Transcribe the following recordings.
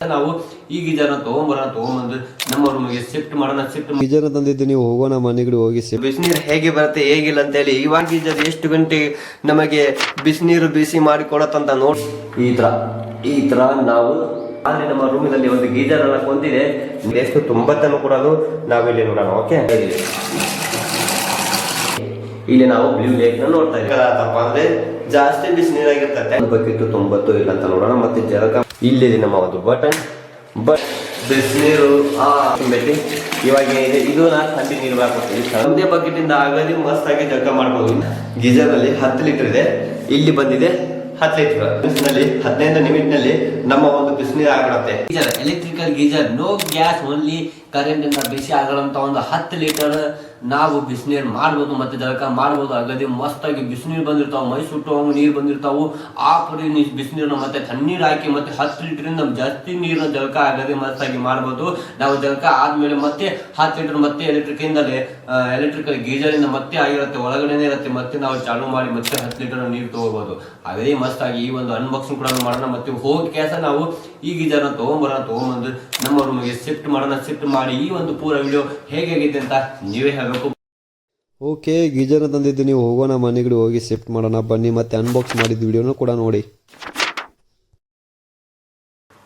ನಾವು ಈ ಗೀಜರ್ನ ತಗೊಂಬರೋಣ ತಗೊಂಬಂದು ನಮ್ಮ ರೂಮಿಗೆ ಶಿಫ್ಟ್ ಮಾಡೋಣ ಶಿಫ್ಟ್ ಗೀಜರ್ ತಂದಿದ್ದು ನೀವು ಹೋಗೋಣ ಮನೆಗಡೆ ಹೋಗಿ ಬಿಸಿನೀರು ಹೇಗೆ ಬರುತ್ತೆ ಹೇಗಿಲ್ಲ ಅಂತ ಹೇಳಿ ಇವಾಗ ಗೀಜರ್ ಎಷ್ಟು ಗಂಟೆ ನಮಗೆ ಬಿಸಿನೀರು ಬಿಸಿ ಮಾಡಿ ಕೊಡತ್ತಂತ ನೋಡ್ ಈ ತರ ಈ ತರ ನಾವು ಆದ್ರೆ ನಮ್ಮ ರೂಮಿನಲ್ಲಿ ಒಂದು ಗೀಜರ್ ಅನ್ನ ಕೊಂದಿದೆ. ಎಷ್ಟು ತೊಂಬತ್ತನ್ನು ಕೊಡೋದು ನಾವಿಲ್ಲಿ ನೋಡೋಣ ಓಕೆ ಇಲ್ಲಿ ನಾವು ಬ್ಲೂ ಲೇಕ್ನ ನೋಡ್ತಾ ಇದ್ದೀವಿ. ಅಂದ್ರೆ ಜಾಸ್ತಿ ಬಿಸಿನೀರಾಗಿರ್ತದೆ. ಬಕೆಟ್ ತೊಂಬತ್ತು ಇಲ್ಲ ಅಂತ ನೋಡೋಣ ಮತ್ತೆ ಜಳಕ ಇಲ್ಲಿದೆ ನಮ್ಮ ಒಂದು ಬಟನ್. ಬಟ್ ಬಿಸಿನೀರು ಆ ತುಂಬೈತಿ ಇವಾಗ ಏನಿದೆ ಇದು ನಾನು ಹಂಡಿ ನೀರು ಹಾಕ್ಕೊಡ್ತೀನಿ ಒಂದೇ ಬಕೆಟಿಂದ ಇಂದ ಆಗಲಿ ಮಸ್ತ್ ಆಗಿ ಜಳಕ ಮಾಡ್ಬೋದು. ಗೀಜರ್ ಅಲ್ಲಿ ಹತ್ತು ಲೀಟರ್ ಇದೆ. ಇಲ್ಲಿ ಬಂದಿದೆ ಹತ್ತು ಲೀಟರ್. ಬಿಸಿನಲ್ಲಿ ಹದಿನೈದು ನಿಮಿಟ್ನಲ್ಲಿ ನಮ್ಮ ಒಂದು ಬಿಸಿನೀರು ಆಗಿರುತ್ತೆ geyser electrical geyser. No gas only current ಇಂದ ಬಿಸಿ ಆಗಲಂತ ಒಂದು ಹತ್ತು ಲೀಟರ್ ನಾವು ಬಿಸಿನೀರು ಮಾಡ್ಬೋದು ಮತ್ತೆ ಜಳಕ ಮಾಡ್ಬೋದು ಅಗದಿ ಮಸ್ತಾಗಿ ಬಿಸಿನೀರು ಬಂದಿರ್ತಾವ ಮೈ ಸುಟ್ಟು ಹಂಗ ನೀರು ಬಂದಿರ್ತಾವು. ಆ ಪುಡಿ ಬಿಸಿನೀರನ್ನ ಮತ್ತೆ ತಣ್ಣೀರು ಹಾಕಿ ಮತ್ತೆ ಹತ್ತು ಲೀಟ್ರಿಂದ ಜಾಸ್ತಿ ನೀರು ಜಳಕ ಆಗದೆ ಮಸ್ತಾಗಿ ಮಾಡ್ಬೋದು ನಾವು ಜಳಕ ಆದ್ಮೇಲೆ ಮತ್ತೆ ಹತ್ತು ಲೀಟರ್ ಮತ್ತೆ ಎಲೆಕ್ಟ್ರಿಕಿಂದಲೇ ಎಲೆಕ್ಟ್ರಿಕಲ್ ಗೀಜರಿಂದ ಮತ್ತೆ ಆಗಿರುತ್ತೆ, ಒಳಗಡೆನೇ ಇರುತ್ತೆ ಮತ್ತೆ ನಾವು ಚಾಲು ಮಾಡಿ ಮತ್ತೆ ಹತ್ತು ಲೀಟರ್ ನೀರು ತಗೋಬಹುದು ಅದೇ ಮಸ್ತಾಗಿ ಈ ಒಂದು ಅನ್ಬಾಕ್ಸಿಂಗ್ ಕೂಡ ಮಾಡೋಣ ಮತ್ತೆ ಹೋಗಿ ಕೆಲಸ ನಾವು ಈ ಗೀಜರ್ನ ತೊಗೊಂಬರೋಣ, ತೊಗೊಂಬಂದು ನಮ್ಮ ರೂಮಿಗೆ ಶಿಫ್ಟ್ ಮಾಡೋಣ ಶಿಫ್ಟ್ ಮಾಡಿ ಈ ಒಂದು ಪೂರ ವಿಡಿಯೋ ಹೇಗಾಗಿದೆ ಅಂತ ನೀವೇ ಹೇಳಬೇಕು. ಓಕೆ ಗೀಜರ್ ತಂದಿದ್ದು ನೀವು ಹೋಗೋಣ ಮನೆಗಡೆ ಹೋಗಿ ಶಿಫ್ಟ್ ಮಾಡೋಣ, ಬನ್ನಿ, ಮತ್ತೆ ಅನ್ಬಾಕ್ಸ್ ಮಾಡಿದ ವೀಡಿಯೋನು ಕೂಡ ನೋಡಿ.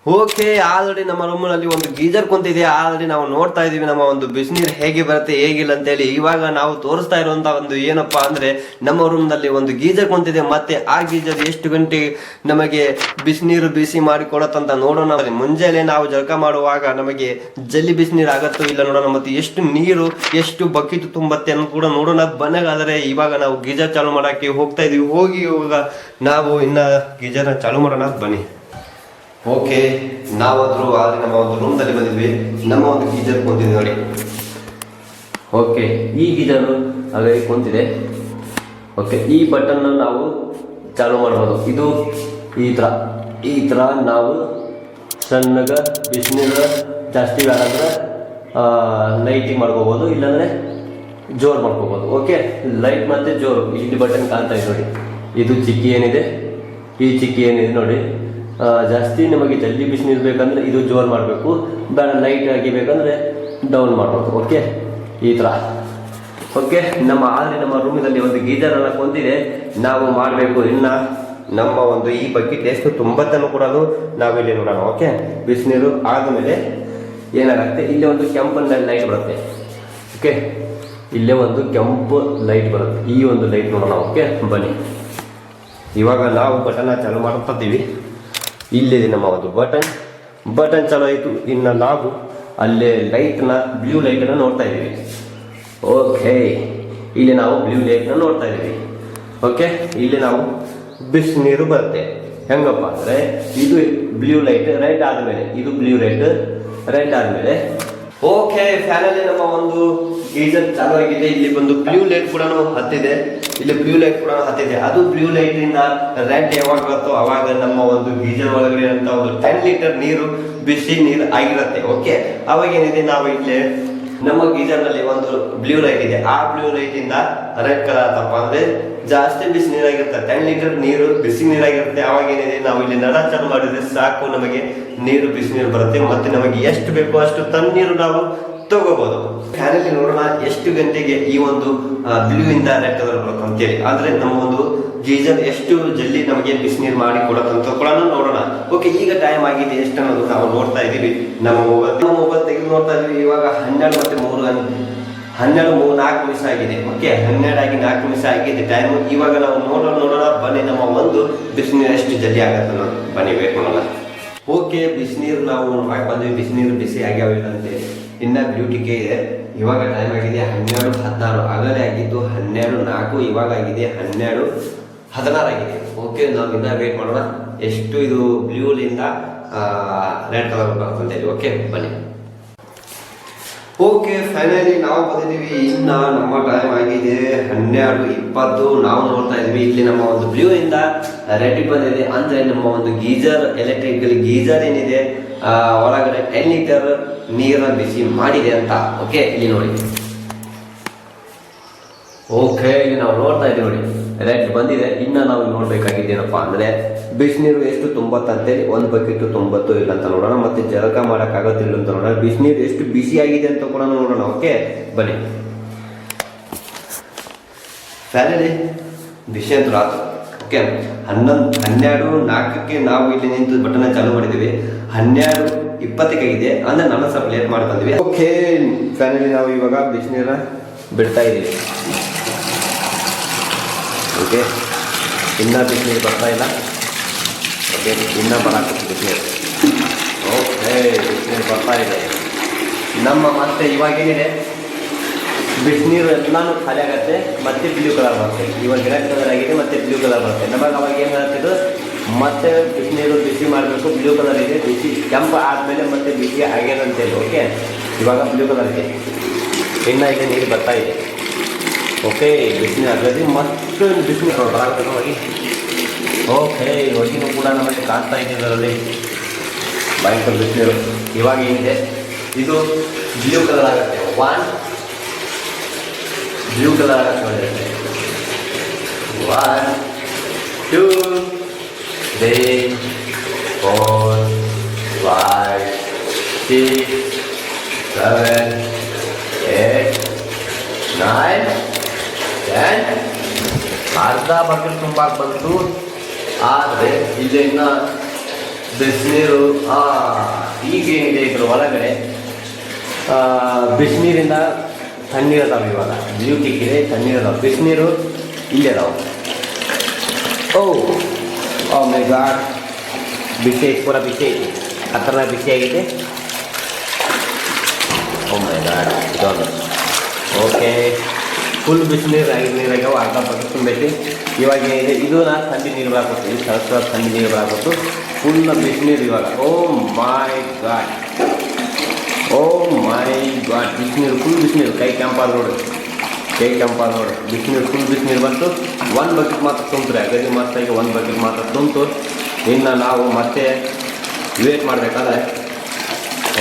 ಓಕೆ, ಆಲ್ರೆಡಿ ನಮ್ಮ ರೂಮ್ನಲ್ಲಿ ಒಂದು ಗೀಜರ್ ಕುಂತಿದೆ. ಆಲ್ರೆಡಿ ನಾವು ನೋಡ್ತಾ ಇದೀವಿ ನಮ್ಮ ಒಂದು ಬಿಸಿನೀರು ಹೇಗೆ ಬರುತ್ತೆ, ಹೇಗಿಲ್ಲ ಅಂತೇಳಿ. ಇವಾಗ ನಾವು ತೋರಿಸ್ತಾ ಇರುವಂತ ಒಂದು ಏನಪ್ಪಾ ಅಂದ್ರೆ ನಮ್ಮ ರೂಮ್ನಲ್ಲಿ ಒಂದು ಗೀಜರ್ ಕುಂತಿದೆ. ಮತ್ತೆ ಆ ಗೀಜರ್ ಎಷ್ಟು ಗಂಟೆ ನಮಗೆ ಬಿಸಿನೀರು ಬಿಸಿ ಮಾಡಿ ಕೊಡತ್ತಂತ ನೋಡೋಣ. ಮುಂಜಾನೆ ನಾವು ಜಳಕ ಮಾಡುವಾಗ ನಮಗೆ ಜಲ್ಲಿ ಬಿಸಿನೀರು ಆಗತ್ತೋ ಇಲ್ಲ ನೋಡೋಣ. ಮತ್ತೆ ಎಷ್ಟು ನೀರು, ಎಷ್ಟು ಬಕೆಟ್ ತುಂಬತ್ತೆ ಅನ್ನೋ ಕೂಡ ನೋಡೋಣ. ಬನ್ನಗಾದ್ರೆ ಇವಾಗ ನಾವು ಗೀಜರ್ ಚಾಲು ಮಾಡಕ್ಕೆ ಹೋಗ್ತಾ ಇದೀವಿ ಹೋಗಿ ಇವಾಗ ನಾವು ಇನ್ನ ಗೀಜರ್ನ ಚಾಲು ಮಾಡೋಣ. ಬನ್ನಿ. ಓಕೆ, ನಾವಾದರೂ ಆದರೆ ನಮ್ಮ ಒಂದು ರೂಮ್ದಲ್ಲಿ ಬಂದಿದ್ವಿ. ನಮ್ಮ ಒಂದು ಗೀಜರ್ ಕುಂತಿದ್ವಿ ನೋಡಿ. ಓಕೆ, ಈ ಗೀಜರು ಹಾಗಾಗಿ ಕುಂತಿದೆ. ಓಕೆ, ಈ ಬಟನ್ ನಾವು ಚಾಲು ಮಾಡ್ಬೋದು. ಇದು ಈ ತರ ಈ ತರ ನಾವು ಸಣ್ಣಗ ಬಿಸಿನೀರು ಜಾಸ್ತಿ ಬೇಡಂದ್ರೆ ಲೈಟಿಂಗ್ ಮಾಡ್ಕೋಬೋದು. ಇಲ್ಲಾಂದ್ರೆ ಜೋರು ಮಾಡ್ಕೋಬೋದು. ಓಕೆ ಲೈಟ್ ಮತ್ತೆ ಜೋರು. ಇಲ್ಲಿ ಬಟನ್ ಕಾಣ್ತಾ ಇದೆ ನೋಡಿ. ಇದು ಚಿಕ್ಕಿ ಏನಿದೆ? ಈ ಚಿಕ್ಕಿ ಏನಿದೆ ನೋಡಿ. ಜಾಸ್ತಿ ನಿಮಗೆ ಜಲ್ದಿ ಬಿಸಿನೀರು ಬೇಕಂದ್ರೆ ಇದು ಜೋರು ಮಾಡಬೇಕು. ಬೇಡ ಲೈಟ್ ಆಗಿ ಬೇಕಂದ್ರೆ ಡೌನ್ ಮಾಡಬೇಕು. ಓಕೆ ಈ ಥರ ಓಕೆ ನಮ್ಮ, ಆದರೆ ನಮ್ಮ ರೂಮಿನಲ್ಲಿ ಒಂದು ಗೀಜರ್ ಅನ್ನ ಕೊಂದಿದೆ. ನಾವು ಮಾಡಬೇಕು. ಇನ್ನ ನಮ್ಮ ಒಂದು ಈ ಬಕೆಟ್ ಎಷ್ಟು ತುಂಬತ್ತನ್ನು ಕೊಡೋದು ನಾವಿಲ್ಲಿ ನೋಡೋಣ. ಓಕೆ ಬಿಸಿನೀರು ಆದಮೇಲೆ ಏನಾಗುತ್ತೆ? ಇಲ್ಲೇ ಒಂದು ಕೆಂಪು ಲೈಟ್ ಬರುತ್ತೆ. ಓಕೆ ಇಲ್ಲೇ ಒಂದು ಕೆಂಪು ಲೈಟ್ ಬರುತ್ತೆ. ಈ ಒಂದು ಲೈಟ್ ನೋಡೋಣ. ಓಕೆ ಬನ್ನಿ. ಇವಾಗ ನಾವು ಬಟನ್ನ ಚಾಲು ಮಾಡ್ತಿದ್ದೀವಿ ಇಲ್ಲಿದೆ ನಮ್ಮ ಒಂದು ಬಟನ್. ಬಟನ್ ಚಾಲೂ ಆಯಿತು. ಇನ್ನು ನಾವು ಅಲ್ಲೇ ಲೈಟ್ನ ಬ್ಲೂ ಲೈಟನ್ನು ನೋಡ್ತಾ ಇದ್ದೀವಿ. ಓಕೆ ಇಲ್ಲಿ ನಾವು ಬ್ಲೂ ಲೈಟ್ನ ನೋಡ್ತಾ ಇದ್ದೀವಿ. ಓಕೆ ಇಲ್ಲಿ ನಾವು ಬಿಸಿನೀರು ಬರುತ್ತೆ. ಹೆಂಗಪ್ಪ ಅಂದರೆ ಇದು ಬ್ಲೂ ಲೈಟ್ ರೆಡ್ ಆದಮೇಲೆ, ಇದು ಬ್ಲೂ ಲೈಟ್ ರೆಡ್ ಆದಮೇಲೆ. ಓಕೆ ಫ್ಯಾನಲ್ಲಿ ನಮ್ಮ ಒಂದು ಗೀಜರ್ ಚಾಲು ಆಗಿದೆ ಇಲ್ಲಿ ಬಂದು ಬ್ಲೂ ಲೈಟ್ ಕೂಡ ಹತ್ತಿದೆ. ಇಲ್ಲಿ ಬ್ಲೂ ಲೈಟ್ ಕೂಡ ಹತ್ತಿದೆ. ಅದು ಬ್ಲೂ ಲೈಟ್ ಇಂದ ರೆಡ್ ಯಾವಾಗ ಬರುತ್ತೋ ಅವಾಗ ನಮ್ಮ ಒಂದು ಗೀಸರ್ ಒಳಗಡೆ ಅಂತ ಒಂದು ಟೆನ್ ಲೀಟರ್ ನೀರು ಬಿಸಿ ನೀರು ಆಗಿರುತ್ತೆ. ಓಕೆ ಅವಾಗ ಏನಿದೆ? ನಾವು ಇಲ್ಲಿ ನಮ್ಮ ಗೀಜರ್ನಲ್ಲಿ ಒಂದು ಬ್ಲೂ ಲೈಟ್ ಇದೆ. ಆ ಬ್ಲೂ ಲೈಟ್ ಇಂದ ರೆಡ್ ಕಲರ್ ಆತಪ್ಪ. ಅಂದ್ರೆ ಜಾಸ್ತಿ ಬಿಸಿ ನೀರಾಗಿರುತ್ತೆ. ಟೆನ್ ಲೀಟರ್ ನೀರು ಬಿಸಿ ನೀರಾಗಿರುತ್ತೆ. ಅವಾಗ ಏನಿದೆ? ನಾವು ಇಲ್ಲಿ ನಡ ಚಾಲು ಮಾಡಿದ್ರೆ ಸಾಕು ನಮಗೆ ನೀರು ಬಿಸಿ ನೀರು ಬರುತ್ತೆ. ಮತ್ತೆ ನಮಗೆ ಎಷ್ಟು ಬೇಕೋ ಅಷ್ಟು ತಣ್ಣೀರು ನಾವು ತಗೋಬಹುದು ಫ್ಯಾನಲ್ಲಿ ನೋಡೋಣ ಎಷ್ಟು ಗಂಟೆಗೆ ಈ ಒಂದು ಬ್ಲೂ ಇಂದ ರೆಡ್ ಕಲರ್ ಬರುತ್ತೆ ಅಂತೇಳಿ ಆದ್ರೆ ನಮ್ಮ ಒಂದು ಗೀಜರ್ ಎಷ್ಟು ಜಲ್ದಿ ನಮಗೆ ಬಿಸಿನೀರು ಮಾಡಿ ಕೊಡತ್ತಂತ ಕೂಡ ನೋಡೋಣ. ಓಕೆ ಈಗ ಟೈಮ್ ಆಗಿದೆ ಎಷ್ಟು ಅನ್ನೋದು ನಾವು ನೋಡ್ತಾ ಇದೀವಿ ನಮ್ಮ ಮೊಬೈಲ್ ನಮ್ಮ ಮೊಬೈಲ್ ತೆಗೆದು ನೋಡ್ತಾ ಇದೀವಿ ಇವಾಗ ಹನ್ನೆರಡು ಮತ್ತೆ ಮೂರು ಹನ್ನೆರಡು ಮೂರು ನಾಲ್ಕು ನಿಮಿಷ ಆಗಿದೆ. ಓಕೆ ಹನ್ನೆರಡು ಆಗಿ ನಾಲ್ಕು ನಿಮಿಷ ಆಗಿದೆ ಟೈಮ್ ಇವಾಗ ನಾವು ನೋಡೋಣ ನೋಡೋಣ, ಬನ್ನಿ ನಮ್ಮ ಒಂದು ಬಿಸಿನೀರು ಎಷ್ಟು ಜಲ್ದಿ ಆಗತ್ತೆ ಬನ್ನಿ ವೇಟ್ ಮಾಡೋಣ. ಓಕೆ ಬಿಸಿನೀರು ನಾವು ಮಾಡಿ ಬಂದ್ವಿ. ಬಿಸಿನೀರು ಬಿಸಿ ಆಗ್ಯಾವಿಲ್ಲ ಅಂತೇಳಿ ಇನ್ನ ಬ್ಯೂಟಿಗೆ ಇದೆ. ಇವಾಗ ಟೈಮ್ ಆಗಿದೆ ಹನ್ನೆರಡು, ಹದಿನಾರು. ಆಗಲೇ ಆಗಿದ್ದು ಹನ್ನೆರಡು ನಾಲ್ಕು, ಇವಾಗ ಆಗಿದೆ ಹನ್ನೆರಡು, ಹದಿನಾರು ಆಗಿದೆ. ಓಕೆ ನಾವು ಇನ್ನ ವೇಟ್ ಮಾಡೋಣ. ಎಷ್ಟು ಇದು ಬ್ಲೂಲಿಂದ ರೆಡ್ ಕಲರ್ ಹೇಳಿ. ಓಕೆ ಬನ್ನಿ. ಓಕೆ ಫೈನಲಿ ನಾವು ಬಂದಿದ್ದೀವಿ. ಇನ್ನ ನಮ್ಮ ಟೈಮ್ ಆಗಿದೆ ಹನ್ನೆರಡು ಇಪ್ಪತ್ತು. ನಾವು ನೋಡ್ತಾ ಇದ್ವಿ ಇಲ್ಲಿ ನಮ್ಮ ಒಂದು ಬ್ಲೂ ಇಂದ ರೆಡ್ ಬಂದಿದೆ. ಅಂದ್ರೆ ನಮ್ಮ ಒಂದು ಗೀಜರ್ ಎಲೆಕ್ಟ್ರಿಕಲ್ ಗೀಜರ್ ಏನಿದೆ? ಒಳಗಡೆ ಟೆನ್ ಲೀಟರ್ ನೀರನ್ನು ಬಿಸಿ ಮಾಡಿದೆ ಅಂತ. ಓಕೆ ಇಲ್ಲಿ ನೋಡಿ. ಓಕೆ ಇಲ್ಲಿ ನಾವು ನೋಡ್ತಾ ಇದ್ದೀವಿ ನೋಡಿ. ರೆಡ್ ಬಂದಿದೆ. ಇನ್ನು ನಾವು ನೋಡ್ಬೇಕಾಗಿದ್ದೇನಪ್ಪ ಅಂದ್ರೆ ಬಿಸಿನೀರು ಎಷ್ಟು ತೊಂಬತ್ತಂತೇಳಿ ಒಂದು ಬಕೆಟ್ ತೊಂಬತ್ತು ಇಲ್ಲ ಅಂತ ನೋಡೋಣ. ಮತ್ತೆ ಜಲಕ ಮಾಡಕ್ ಆಗೋದಿಲ್ಲ ಅಂತ ನೋಡೋಣ. ಬಿಸಿನೀರು ಎಷ್ಟು ಬಿಸಿ ಆಗಿದೆ ಅಂತ ಕೂಡ ನೋಡೋಣ. ಓಕೆ ಬನ್ನಿ. ಫ್ಯಾನಲ್ಲಿ ಬಿಸಿ ಅಂತ ಓಕೆ ಹನ್ನೊಂದು, ಹನ್ನೆರಡು, ನಾಲ್ಕಕ್ಕೆ ನಾವು ಇಲ್ಲಿ ನಿಂತು ಬಟನ್ ಚಾಲು ಮಾಡಿದ್ದೀವಿ. ಹನ್ನೆರಡು ಇಪ್ಪತ್ತಕ್ಕಾಗಿದೆ ಅಂದ್ರೆ ನಾನು ಸ್ವಲ್ಪ ಲೇಟ್ ಮಾಡಿ ಬಂದ್ವಿ ಓಕೆ ಫ್ಯಾಮಿಲಿ ನಾವು ಇವಾಗ ಬಿಸಿನೀರ ಬಿಡ್ತಾ ಇದ್ದೀವಿ. ಓಕೆ ಇನ್ನ ಬಿಸಿನೀರು ಬರ್ತಾ ಇಲ್ಲ. ಓಕೆ ಇನ್ನ ಬರಾಕತ್ತೆ ಬಿಸಿನೀರು ಓಕೆ ಬಿಸಿನೀರು ಬರ್ತಾ ಇದೆ. ನಮ್ಮ ಮತ್ತೆ ಇವಾಗ ಏನಿದೆ? ಬಿಸಿನೀರು ಎಲ್ಲಾನು ಖಾಲಿ ಆಗತ್ತೆ, ಮತ್ತೆ ಬ್ಲೂ ಕಲರ್ ಬರುತ್ತೆ. ಇವಾಗ ರೆಡ್ ಕಲರ್ ಆಗಿದೆ, ಮತ್ತೆ ಬ್ಲೂ ಕಲರ್ ಬರುತ್ತೆ. ನಮಗೆ ಅವಾಗ ಏನು ಹೇಳ್ತಿದ್ದು ಮತ್ತೆ ಬಿಸಿನೀರು ಬಿಸಿ ಮಾಡಬೇಕು ಬ್ಲೂ ಕಲರ್ ಇದೆ, ಬಿಸಿ ಕೆಂಪು ಆದಮೇಲೆ ಮತ್ತೆ ಬಿಸಿ ಆಗ್ಯದ ಅಂತೇಳಿ ಓಕೆ ಇವಾಗ ಬ್ಲೂ ಕಲರ್ ಇದೆ. ಇನ್ನು ಇಲ್ಲಿ ನೀರು ಬರ್ತಾ ಇದೆ. ಓಕೆ ಬಿಸಿನೀರು ಆಗಲಿ ಮತ್ತೆ ಬಿಸಿನೀರು ಬರಾಕತ್ತೆ ಹೋಗಿ ಓಕೆ ಹೊಟ್ಟಿನೂ ಕೂಡ ನಮಗೆ ಕಾಣ್ತಾ ಇದೆ ಇದರಲ್ಲಿ. ಭಯಂಕರ ಬಿಸಿನೀರು. ಇವಾಗ ಏನಿದೆ? ಇದು ಬ್ಲೂ ಕಲರ್ ಆಗುತ್ತೆ. ಒನ್ ಬ್ಲೂ ಕಲರ್ ಆಗುತ್ತೆ ನೋಡಿದ್ರೆ one two three four five six seven eight nine ten ಅರ್ಧ ಬಕೆಟ್ ತುಂಬಾಕ್ ಬಂತು ಆದರೆ ಇಲ್ಲಿನ ಬಿಸಿನೀರು ಆ, ಈಗ ಏನಿದೆ ಇದ್ರ ಒಳಗಡೆ ಆ, ಬಿಸಿನೀರಿಂದ ತಣ್ಣೀರು ಅದಾವೆ ಇವಾಗ. ಬ್ಲೂ ಟಿಕ್ಕಿದೆ ತಣ್ಣೀರು ಅದಾವೆ ಬಿಸಿನೀರು ಇಲ್ಲೇ ಅದಾವೆ. ಓ ಓ ಮೈ ಗಾಡ್ ಬಿಸಿ, ಪೂರ ಬಿಸಿ ಐತಿ. ಥರ ಬಿಸಿ ಆಗಿದೆ. ಓ ಮೈ ಗಾಡ್ ಇದೊಂದು. ಓಕೆ ಫುಲ್ ಬಿಸಿನೀರು ಐದು ನೀರಾಗ್ಯಾವ ಅರ್ಧ ಪಕ್ಕ ತುಂಬೈತಿ. ಇವಾಗ ಏನಿದೆ ಇದು ನಾ ಥಂಡಿ ನೀರು ಬರಬೇಕು ಇದು ಸರಸ್ವಾದ ಥಂಡಿ ನೀರು ಬರಬೇಕು ಫುಲ್ ಬಿಸಿನೀರು ಇವಾಗ. Oh my god oh my god ಬಿಸಿನೀರು ಫುಲ್ ಬಿಸಿನೀರು, ಕೈ ಕೆಂಪಾದ ನೋಡು. ಕೈ ಕೆಂಪಾದ ನೋಡು. ಬಿಸಿನೀರು ಫುಲ್ ಬಿಸಿನೀರು ಬಂತು. ಒಂದು ಬಕೆಟ್ ಮಾತ್ರ ತುಂಬ್ರೆ ಅಗದಿ ಈಗ ಒಂದು ಬಕೆಟ್ ಮಾತ್ರ ತುಂಬಿತು. ಇನ್ನು ನಾವು ಮತ್ತೆ ವೇಟ್ ಮಾಡಬೇಕಾದ್ರೆ.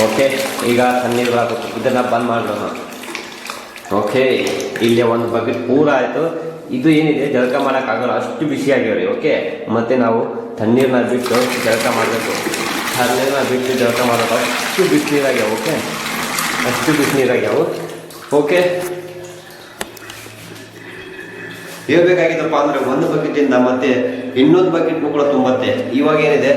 ಓಕೆ ಈಗ ತಣ್ಣೀರು ಆಗುತ್ತೆ ಇದನ್ನು ಬಂದ್ ಮಾಡೋಣ ಓಕೆ ಇಲ್ಲಿ ಒಂದು ಬಕೆಟ್ ಪೂರ ಆಯಿತು. ಇದು ಏನಿದೆ? ಜಳಕ ಮಾಡೋಕ್ಕಾಗಲ್ಲ. ಅಷ್ಟು ಬಿಸಿ ಆಗ್ಯಾವ್ರಿ ಓಕೆ ಮತ್ತು ನಾವು ತಣ್ಣೀರನ್ನ ಬಿಟ್ಟು ಜಳಕ ಮಾಡಬೇಕು. ತಣ್ಣೀರನ್ನ ಬಿಟ್ಟು ಜಳಕ ಮಾಡೋದು. ಅಷ್ಟು ಬಿಸಿನೀರಾಗ್ಯಾವ ಓಕೆ ಅಷ್ಟು ಬಿಸಿನೀರಾಗ್ಯಾವ ಓಕೆ ಹೇಳ್ಬೇಕಾಗಿತ್ತಪ್ಪ ಅಂದರೆ ಒಂದು ಬಕೆಟಿಂದ ಮತ್ತೆ ಇನ್ನೊಂದು ಬಕೆಟ್ ಕೂಡ ತುಂಬತ್ತೆ. ಇವಾಗ ಏನಿದೆ?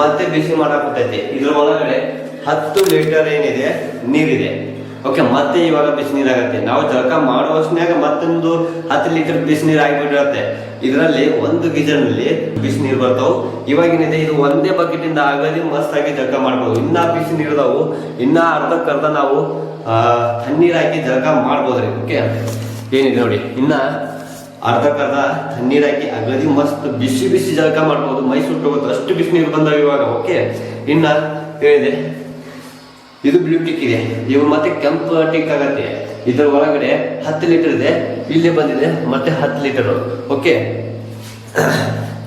ಮತ್ತೆ ಬಿಸಿ ಮಾಡಾಕತೈತಿ ಇದ್ರ ಒಳಗಡೆ ಹತ್ತು ಲೀಟರ್ ಏನಿದೆ? ನೀರಿದೆ. ಓಕೆ, ಮತ್ತೆ ಇವಾಗ ಬಿಸಿನೀರಾಗತ್ತೆ ನಾವು ಜಳಕ ಮಾಡುವಷ್ಟನ್ಯಾಗ ಮತ್ತೊಂದು ಹತ್ತು ಲೀಟರ್ ಬಿಸಿನೀರು ಆಗಿಬಿಟ್ಟಿರುತ್ತೆ. ಇದರಲ್ಲಿ ಒಂದು ಗೀಜರ್ನಲ್ಲಿ ಬಿಸಿನೀರು ಬರ್ತಾವು. ಇವಾಗ ಏನಿದೆ ಇದು ಒಂದೇ ಬಕೆಟಿಂದ ಆಗಲಿ ಮಸ್ತಾಗಿ ಜಳಕ ಮಾಡ್ಬೋದು. ಇನ್ನ ಬಿಸಿನೀರು ಇದಾವು ಇನ್ನ ಅರ್ಧಕ್ಕರ್ಧ ನಾವು ತಣ್ಣೀರ್ ಹಾಕಿ ಜಳಕ ಮಾಡ್ಬೋದ್ರಿ. ಓಕೆ? ಏನಿದೆ ನೋಡಿ. ಇನ್ನ ಅರ್ಧಕ್ಕರ್ಧ ತಣ್ಣೀರ್ ಹಾಕಿ ಅಗದಿ ಮಸ್ತ್ ಬಿಸಿ ಬಿಸಿ ಜಳಕ ಮಾಡ್ಬೋದು. ಮೈಸೂರು ಸುಟ್ಟೋಗುತ್ತೆ ಅಷ್ಟು ಬಿಸಿ ನೀರು ಬಂದಾವ ಇವಾಗ. ಓಕೆ? ಇನ್ನ ಹೇಳಿದೆ ಇದು ಬ್ಲೂ ಟಿಕ್ ಇದೆ ಇವು ಮತ್ತೆ ಕೆಂಪು ಟಿಕ್ ಆಗತ್ತೆ. ಇದ್ರ ಒಳಗಡೆ ಹತ್ತು ಲೀಟರ್ ಇದೆ. ಇಲ್ಲಿ ಬಂದಿದೆ, ಮತ್ತೆ ಹತ್ತು ಲೀಟರ್ ಓಕೆ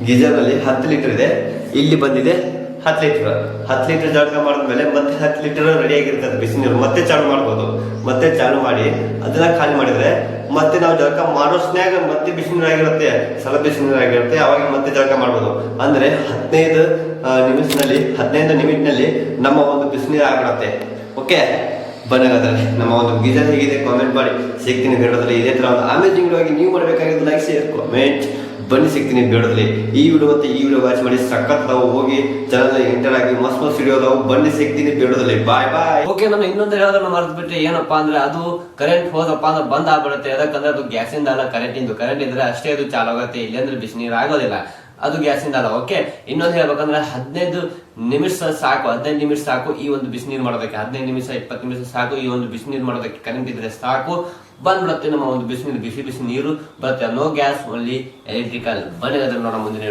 ಗೀಜರ್ ಅಲ್ಲಿ ಹತ್ತು ಲೀಟರ್ ಇದೆ. ಇಲ್ಲಿ ಬಂದಿದೆ. ಹತ್ತು ಲೀಟರ್ ಹತ್ತು ಲೀಟರ್ ಜಳಕ ಮಾಡಿದ್ಮೇಲೆ ಮತ್ತೆ ಹತ್ತು ಲೀಟರ್ ರೆಡಿ ಆಗಿರ್ತದೆ ಬಿಸಿನೀರು ಮತ್ತೆ ಚಾಲು ಮಾಡ್ಬೋದು. ಮತ್ತೆ ಚಾಲು ಮಾಡಿ, ಅದನ್ನ ಖಾಲಿ ಮಾಡಿದ್ರೆ ಮತ್ತೆ ನಾವು ಜಳಕ ಮಾಡೋಷ್ನ್ಯಾಗ ಮತ್ತೆ ಬಿಸಿನೀರು ಆಗಿರುತ್ತೆ. ಸಲ ಬಿಸಿನೀರು ಆಗಿರುತ್ತೆ. ಅವಾಗ ಮತ್ತೆ ಜಳಕ ಮಾಡ್ಬೋದು. ಅಂದ್ರೆ ಹದಿನೈದು ನಿಮಿಷನಲ್ಲಿ ಹದಿನೈದು ನಿಮಿಟ್ನಲ್ಲಿ ನಮ್ಮ ಒಂದು ಬಿಸಿನೀರು ಆಗಿರುತ್ತೆ. ಓಕೆ ಬನ್ನಾಗದ್ರಲ್ಲಿ ನಮ್ಮ ಒಂದು ಗೀತ ಹೇಗಿದೆ ಕಾಮೆಂಟ್ ಮಾಡಿ. ಸಿಗ್ತೀನಿ ಬೇಡದಲ್ಲಿ ಇದೇ ತರ ಒಂದು ಅಮೇಜಿಂಗ್ ಆಗಿ ನೀವು ಮಾಡಬೇಕಾಗಿದ್ದು ಲೈಕ್ ಶೇರ್ ಕಾಮೆಂಟ್ ಬನ್ನಿ ಸಿಗ್ತೀನಿ ಬೇಡದಲ್ಲಿ. ಈ ವಿಡಿಯೋ ಮತ್ತು ಈ ವಿಡಿಯೋ ವಾಚ್ ಮಾಡಿ ಸಖತ್ ನಾವು ಹೋಗಿ ಚಾನಲ್ ಎಂಟರ್ ಆಗಿ ಮಸ್ತ್ ಮಸ್ತ್ ವಿಡಿಯೋ ನಾವು ಬನ್ನಿ ಸಿಗ್ತೀನಿ ಬೇಡದಲ್ಲಿ. ಬಾಯ್ ಬಾಯ್ ಓಕೆ ನಾನು ಇನ್ನೊಂದು ಹೇಳೋದನ್ನ ಮರೆತು ಬಿಟ್ಟರೆ ಏನಪ್ಪಾ ಅಂದ್ರೆ ಅದು ಕರೆಂಟ್ ಹೋದಪ್ಪ ಅಂದ್ರೆ ಬಂದ್ ಆಗ್ಬಿಡುತ್ತೆ. ಯಾಕಂದ್ರೆ ಅದು ಗ್ಯಾಸಿಂದ ಅಲ್ಲ ಕರೆಂಟ್ ಇಂದು. ಕರೆಂಟ್ ಇದ್ರೆ ಅಷ್ಟೇ ಅದು ಚಾಲು ಆಗುತ್ತೆ. ಇಲ್ಲಾಂದ್ರೆ ಬಿಸಿನೀರು ಆಗೋದಿಲ್ಲ. ಅದು ಗ್ಯಾಸಿಂದ ಅಲ್ಲ. ಓಕೆ ಇನ್ನೊಂದು ಹೇಳ್ಬೇಕಂದ್ರೆ ಹದಿನೈದು ನಿಮಿಷ ಸಾಕು, ಹದಿನೈದು ನಿಮಿಷ ಸಾಕು ಈ ಒಂದು ಬಿಸಿನೀರು ಮಾಡೋದಕ್ಕೆ. ಹದಿನೈದು ನಿಮಿಷ, ಇಪ್ಪತ್ತು ನಿಮಿಷ ಸಾಕು ಈ ಒಂದು ಬಿಸಿನೀರು ಮಾಡೋದಕ್ಕೆ. ಕರೆಂಟ್ ಇದ್ರೆ ಸಾಕು. ಬಂದ್ಬಿಡುತ್ತೆ ನಮ್ಮ ಒಂದು ಬಿಸಿನೀರು ಬಿಸಿ ಬಿಸಿ ನೀರು. ಬರುತ್ತೆ. ನೋ ಗ್ಯಾಸ್ ಓನ್ಲಿ ಎಲೆಕ್ಟ್ರಿಕಲ್ ಬನ್ನಿ ಅದನ್ನ ನೋಡೋ ಮುಂದಿನ.